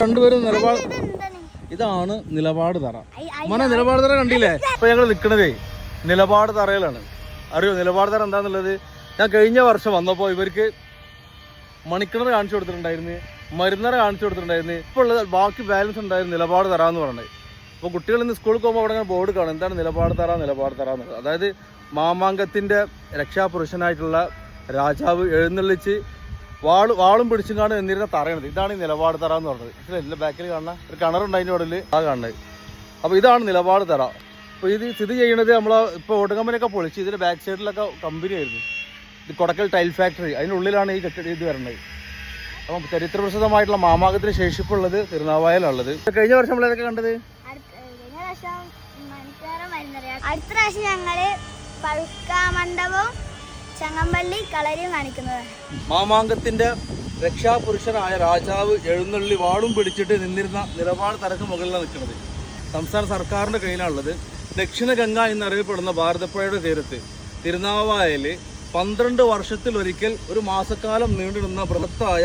രണ്ടുപേരും നിലപാട് ഇതാണ് നിലപാട് തറ. മോനെ നിലപാട് തറ കണ്ടില്ലേ? ഇപ്പൊ ഞങ്ങൾ നിൽക്കണതേ നിലപാട് തറയിലാണ്. അറിയോ നിലപാട് തറ എന്താന്നുള്ളത്? ഞാൻ കഴിഞ്ഞ വർഷം വന്നപ്പോൾ ഇവർക്ക് മണിക്കിണർ കാണിച്ചു കൊടുത്തിട്ടുണ്ടായിരുന്നു മരുന്നറ കാണിച്ചു കൊടുത്തിട്ടുണ്ടായിരുന്നു ഇപ്പോൾ ഉള്ളത് ബാക്കി ബാലൻസ് ഉണ്ടായിരുന്നു നിലപാട് തറ എന്ന് പറഞ്ഞത്. അപ്പോൾ കുട്ടികൾ ഇന്ന് സ്കൂളിൽ പോകുമ്പോൾ അവിടെ ഇങ്ങനെ ബോർഡ് കാണും. എന്താണ് നിലപാട് തറ നിലപാട് തറ എന്നുള്ളത്? അതായത് മാമാങ്കത്തിന്റെ രക്ഷാപുരുഷനായിട്ടുള്ള രാജാവ് എഴുന്നള്ളിച്ച് വാൾ വാളും പിടിച്ചും കാണും എന്നിരുന്ന തറയണത് ഇതാണ് ഈ നിലപാട് തറ എന്ന് പറഞ്ഞത്. ഇതിലെല്ലാം ബാക്കിൽ കാണുന്ന ഒരു കിണറുണ്ട് അതിന്റെ ഉടലിൽ ആ കാണുന്നത്. അപ്പോൾ ഇതാണ് നിലപാട് തറ. അപ്പോൾ ഇത് സ്ഥിതി ചെയ്യണത് നമ്മൾ ഇപ്പോൾ ഓട്ടുകമ്പനിയൊക്കെ പൊളിച്ച് ഇതിന്റെ ബാക്ക് സൈഡിലൊക്കെ കമ്പനി ആയിരുന്നു. ഇത് കൊടക്കൽ ടൈൽ ഫാക്ടറി അതിന്റെ ഉള്ളിലാണ് ഈ കെട്ടിടം ഇത് വരുന്നത് അപ്പം ചരിത്രപ്രസിദ്ധമായിട്ടുള്ള മാമാകത്തിന് ശേഷിപ്പുള്ളത് തിരുനാവായാലുള്ളത് കഴിഞ്ഞ വർഷം നമ്മൾ ഏതൊക്കെ കണ്ടത്? അടുത്ത പ്രാവശ്യം ഞങ്ങൾ പഴുക്കാമണ്ഡപവും ചങ്ങമ്പള്ളി കളരിയും കാണിക്കുന്നത്. മാമാങ്കത്തിന്റെ രക്ഷാപുരുഷനായ രാജാവ് എഴുന്നള്ളി വാളും പിടിച്ചിട്ട് നിന്നിരുന്ന നിലപാട് തരക്ക് മുകളിലാണ് നിൽക്കുന്നത്. സംസ്ഥാന സർക്കാരിന്റെ കയ്യിലാണുള്ളത്. ദക്ഷിണ ഗംഗ എന്നറിയപ്പെടുന്ന ഭാരതപ്പുഴയുടെ തീരത്ത്. തിരുനാവായയിൽ പന്ത്രണ്ട് വർഷത്തിലൊരിക്കൽ ഒരു മാസക്കാലം നീണ്ടുനിന്ന ബൃഹത്തായ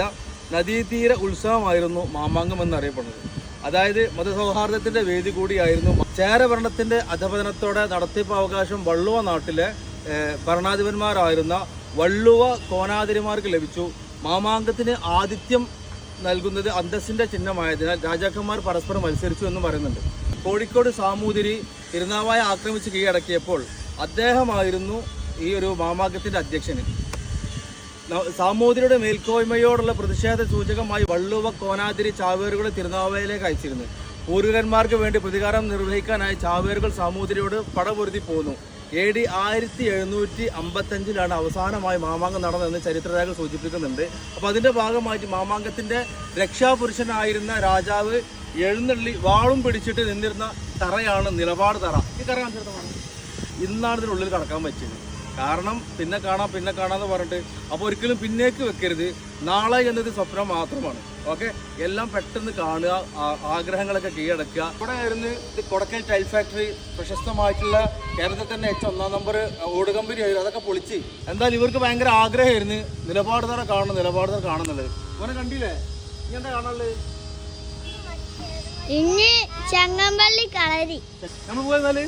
നദീതീര ഉത്സവമായിരുന്നു മാമാങ്കം എന്നറിയപ്പെടുന്നത്. അതായത് മതസൗഹാർദ്ദത്തിന്റെ വേദി കൂടിയായിരുന്നു ചേരഭരണത്തിന്റെ അധപതനത്തോടെ നടത്തിപ്പ് അവകാശം വള്ളുവ നാട്ടിലെ ഭരണാധിപന്മാരായിരുന്ന വള്ളുവ കോനാതിരിമാർക്ക് ലഭിച്ചു. മാമാങ്കത്തിന് ആതിഥ്യം നൽകുന്നത് അന്തസ്സിന്റെ ചിഹ്നമായതിനാൽ രാജാക്കന്മാർ പരസ്പരം മത്സരിച്ചു എന്ന് പറയുന്നുണ്ട്. കോഴിക്കോട് സാമൂതിരി തിരുനാവായ ആക്രമിച്ച് കീഴടക്കിയപ്പോൾ അദ്ദേഹമായിരുന്നു ഈ ഒരു മാമാങ്കത്തിന്റെ അധ്യക്ഷന്. സാമൂതിരിയുടെ മേൽക്കോയ്മയോടുള്ള പ്രതിഷേധ സൂചകമായി വള്ളുവ കോനാതിരി ചാവേറുകളെ തിരുനാവായയിലേക്ക് അയച്ചിരുന്നു. പൂർവികന്മാർക്ക് വേണ്ടി പ്രതികാരം നിർവഹിക്കാനായി ചാവേറുകൾ സാമൂതിരിയോട് പടപൊരുതി പോന്നു. എ ഡി ആയിരത്തി എഴുന്നൂറ്റി അമ്പത്തഞ്ചിലാണ് അവസാനമായി മാമാങ്കം നടന്നതെന്ന് ചരിത്രരേഖകൾ സൂചിപ്പിക്കുന്നുണ്ട്. അപ്പോൾ അതിന്റെ ഭാഗമായിട്ട് മാമാങ്കത്തിന്റെ രക്ഷാപുരുഷനായിരുന്ന രാജാവ് എഴുന്നള്ളി വാളും പിടിച്ചിട്ട് നിന്നിരുന്ന തറയാണ് നിലപാട് തറ. ഈ തറ. ഇന്നാണ് ഇതിനുള്ളിൽ കടക്കാൻ പറ്റിയത്. കാരണം പിന്നെ കാണാം പിന്നെ കാണാന്ന് പറഞ്ഞിട്ട് അപ്പോൾ ഒരിക്കലും പിന്നേക്ക് വെക്കരുത്. നാളെ എന്നൊരു സ്വപ്നം മാത്രമാണ്. ഓക്കെ? എല്ലാം പെട്ടെന്ന് കാണുക ആഗ്രഹങ്ങളൊക്കെ കീഴടക്കുക. ഇവിടെ ആയിരുന്നു ഇത് കൊടക്കൽ ടൈൽ ഫാക്ടറി പ്രശസ്തമായിട്ടുള്ള കേരളത്തിൽ തന്നെ ഏറ്റവും ഒന്നാം നമ്പർ ഓട് കമ്പനി ആയിരുന്നു. അതൊക്കെ പൊളിച്ച്. എന്തായാലും ഇവർക്ക് ഭയങ്കര ആഗ്രഹമായിരുന്നു. നിലപാട് തറ കാണണം നിലപാട് തറ കാണുന്നുള്ളത് ഇവനെ കണ്ടില്ലേ? ഇനി എന്താ കാണാനുള്ളത്? ഇനി ചങ്ങമ്പള്ളി കളരി. നമ്മൾ പോയെന്നാൽ